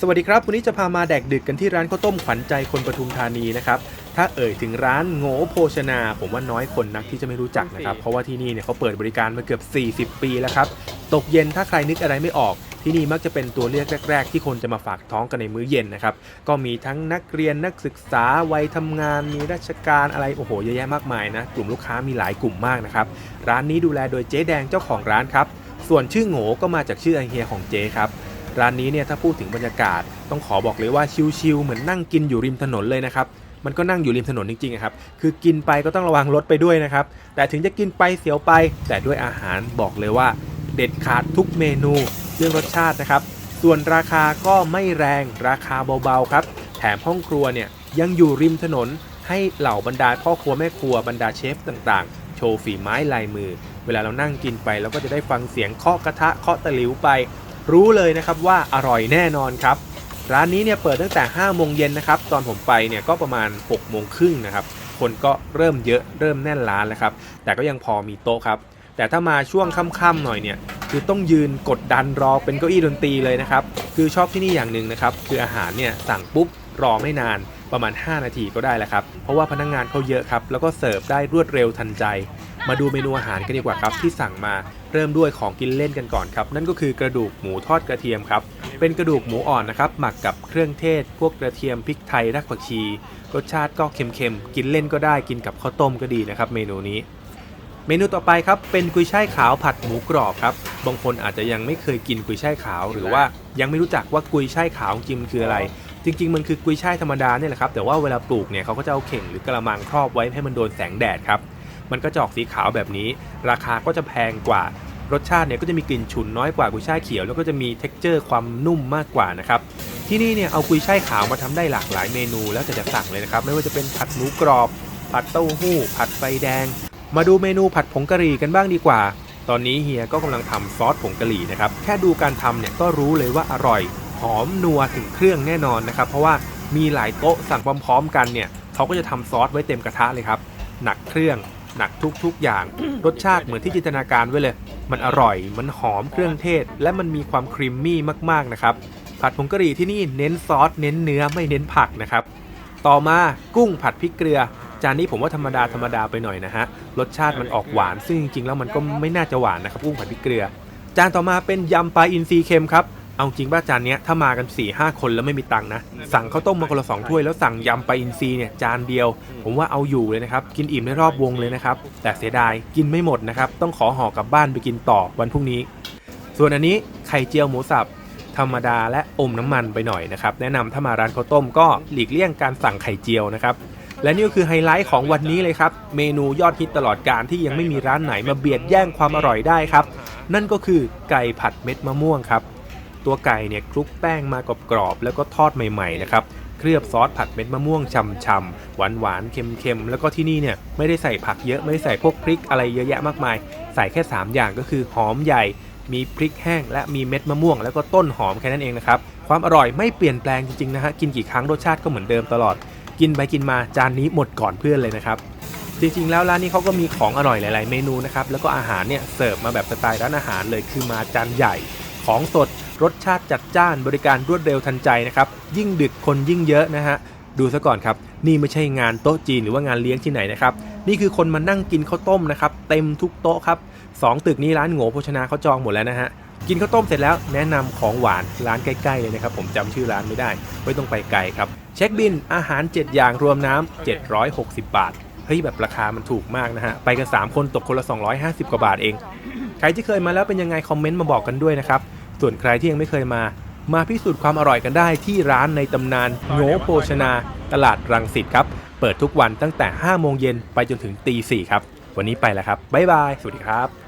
สวัสดีครับ วันนี้จะพามาแดกดึกกันที่ร้านข้าวต้มขวัญใจคนปทุมธานีนะครับ ถ้าเอ่ยถึงร้านโง่โภชนา ผมว่าน้อยคนนักที่จะไม่รู้จักนะครับ เพราะว่าที่นี่เนี่ยเขาเปิดบริการมาเกือบ 40 ปีแล้วครับ ตกเย็นถ้าใครนึกอะไรไม่ออก ที่นี่มักจะเป็นตัวเลือกแรก ๆ ที่คนจะมาฝากท้องกันในมื้อเย็นนะครับ ก็มีทั้งนักเรียนนักศึกษาวัยทำงาน มีราชการอะไรโอ้โหเยอะแยะมากมายนะ กลุ่มลูกค้ามีหลายกลุ่มมากนะครับ ร้านนี้ดูแลโดยเจ๊แดงเจ้าของร้านครับ ส่วนชื่อโง่ก็มาจากชื่อไอเฮียของเจ๊ครับ ร้านนี้เนี่ยถ้าพูดถึงบรรยากาศต้องขอบอกเลยว่าชิลๆเหมือนนั่งกินอยู่ริมถนนเลยนะครับมันก็นั่งอยู่ริมถนนจริงๆครับ คือกินไปก็ต้องระวังรถไปด้วยนะครับ แต่ถึงจะกินไปเสียวไป แต่ด้วยอาหารบอกเลยว่า เด็ดขาดทุกเมนูเรื่องรสชาตินะครับ ส่วนราคาก็ไม่แรงราคาเบาๆครับ แถมห้องครัวเนี่ยยังอยู่ริมถนนให้เหล่าบรรดาพ่อครัวแม่ครัวบรรดาเชฟต่างๆ โชว์ฝีไม้ลายมือ เวลาเรานั่งกินไปเราก็จะได้ฟังเสียงเคาะกระทะเคาะตะหลิวไป รู้เลยนะครับว่าอร่อยแน่นอนครับ ร้านนี้เนี่ยเปิดตั้งแต่5โมงเย็นนะครับตอนผมไปเนี่ยก็ประมาณ6โมงครึ่งนะครับคนก็เริ่มเยอะเริ่มแน่นร้านแล้วครับแต่ก็ยังพอมีโต๊ะครับแต่ถ้ามาช่วงค่ำๆหน่อยเนี่ยคือต้องยืนกดดันรอเป็นเก้าอี้ดนตรีเลยนะครับคือชอบที่นี่อย่างหนึ่งนะครับคืออาหารเนี่ยสั่งปุ๊บรอไม่นานประมาณ 5 นาทีก็ได้แล้วครับ เพราะว่าพนักงงานเขาเยอะครับ แล้วก็เสิร์ฟได้รวดเร็วทันใจ มาดูเมนูอาหารกันดีกว่าครับที่สั่งมาเริ่มด้วยของกินเล่นกันก่อนครับ นั่นก็คือกระดูกหมูทอดกระเทียมครับ เป็นกระดูกหมูอ่อนนะครับ หมักกับเครื่องเทศ พวกกระเทียมพริกไทยรากผักชี รสชาติก็เค็มๆ กินเล่นก็ได้กินกับข้าวต้มก็ดีนะครับ เมนูนี้ เมนูต่อไปครับเป็นกุยช่ายขาวผัดหมูกรอบครับบางคนอาจจะยังไม่เคยกินกุยช่ายขาว หรือว่ายังไม่รู้จักว่ากุยช่ายขาวจริงมันคืออะไรจริงๆ มันคือกุยช่ายธรรมดาเนี่ยแหละครับ แต่ว่าเวลาปลูกเนี่ยเขาก็จะเอาเข่งหรือกระมังครอบไว้ให้มันโดนแสงแดดครับ มันก็จะออกสีขาวแบบนี้ ราคาก็จะแพงกว่ารสชาติเนี่ยก็จะมีกลิ่นฉุนน้อยกว่ากุยช่ายเขียวแล้วก็จะมี t e x t อร์ความนุ่มมากกว่านะครับที่นี่เนี่ยเอากุยช่ายขาวมาทำได้หลากหลายเมนูแล้วแต่จะสั่งเลยนะครับไม่ว่าจะเป็นผัดหมูกรอบ ผัดเต้าหู้ ผัดไฟแดง มาดูเมนูผัดผงกะหรี่กันบ้างดีกว่า ตอนนี้เฮียก็กำลังทำซอสผงกะหรี่นะครับแค่ดูการทำเนี่ยก็รู้เลยว่าอร่อยหอมนัวถึงเครื่องแน่นอนนะครับเพราะว่ามีหลายโต๊ะสั่งพร้อมๆ กันเนี่ยเขาก็จะทำซอสไว้เต็มกระทะเลยครับหนักเครื่อง หนักทุกๆอย่าง รสชาติเหมือนที่จินตนาการไว้เลย มันอร่อย มันหอมเครื่องเทศ และมันมีความครีมมี่มากๆนะครับ ผัดผงกะหรี่ที่นี่เน้นซอสเน้นเนื้อไม่เน้นผักนะครับ ต่อมากุ้งผัดพริกเกลือ จานนี้ผมว่าธรรมดาธรรมดาไปหน่อยนะฮะ รสชาติมันออกหวาน ซึ่งจริงๆแล้วมันก็ไม่น่าจะหวานนะครับกุ้งผัดพริกเกลือ จานต่อมาเป็นยำปลาอินทรีเค็มครับ เอาจริงป่ะจานเนี้ยถ้ามากัน4ี่ห้าคนแล้วไม่มีตังค์นะ สั่งข้าวต้มมาคนละสองถ้วยแล้วสั่งยำปลาอินทรีเนี่ยจานเดียว ผมว่าเอาอยู่เลยนะครับ กินอิ่มได้รอบวงเลยนะครับ แต่เสียดายกินไม่หมดนะครับ ต้องขอห่อกลับบ้านไปกินต่อวันพรุ่งนี้ ส่วนอันนี้ไข่เจียวหมูสับธรรมดาและอมน้ำมันไปหน่อยนะครับ แนะนำถ้ามาร้านข้าวต้มก็หลีกเลี่ยงการสั่งไข่เจียวนะครับและนี่ก็คือไฮไลท์ของวันนี้เลยครับ เมนูยอดฮิตตลอดการที่ยังไม่มีร้านไหนมาเบียดแย่งความอร่อยได้ครับ นั่นก็คือไก่ผัดเม็ดมะม่วงครับ ตัวไก่เนี่ยคลุกแป้งมากรอบๆแล้วก็ทอดใหม่ๆนะครับเคลือบซอสผัดเม็ดมะม่วงช่ำๆหวานๆเค็มๆแล้วก็ที่นี่เนี่ยไม่ได้ใส่ผักเยอะไม่ได้ใส่พวกพริกอะไรเยอะแยะมากมาย ใส่แค่ 3 อย่างก็คือหอมใหญ่มีพริกแห้งและมีเม็ดมะม่วง แล้วก็ต้นหอมแค่นั้นเองนะครับ ความอร่อยไม่เปลี่ยนแปลงจริงๆนะฮะกินกี่ครั้งรสชาติก็เหมือนเดิมตลอด กินไปกินมาจานนี้หมดก่อนเพื่อนเลยนะครับ จริงๆ แล้วร้านนี้เขาก็มีของอร่อยหลาย ๆ เมนูนะครับแล้วก็อาหารเนี่ยเสิร์ฟมาแบบสไตล์ร้านอาหารเลยคือมาจานใหญ่ ของสด รสชาติจัดจ้านบริการรวดเร็วทันใจนะครับ ยิ่งดึกคนยิ่งเยอะนะฮะ ดูซะก่อนครับ นี่ไม่ใช่งานโต๊ะจีนหรือว่างานเลี้ยงที่ไหนนะครับ นี่คือคนมานั่งกินข้าวต้มนะครับ เต็มทุกโต๊ะครับสองตึกนี้ร้านโง่โภชนาเขาจองหมดแล้วนะฮะกินข้าวต้มเสร็จแล้วแนะนำของหวานร้านใกล้ๆเลยนะครับ ผมจำชื่อร้านไม่ได้ ไม่ต้องไปไกลครับ เช็คบินอาหาร 7 อย่างรวมน้ำ760 บาท เฮ้ยแบบราคามันถูกมากนะฮะ ไปกัน 3 คนตกคนละ 250 กว่าบาทเอง ใครที่เคยมาแล้วเป็นยังไง คอมเมนต์มาบอกกันด้วยนะครับ ส่วนใครที่ยังไม่เคยมา มาพิสูจน์ความอร่อยกันได้ที่ร้านในตำนานโง่โภชนา ตลาดรังสิตครับ เปิดทุกวันตั้งแต่ 5 โมงเย็นไปจนถึงตี4ครับ วันนี้ไปแล้วครับ บ๊ายบาย สวัสดีครับ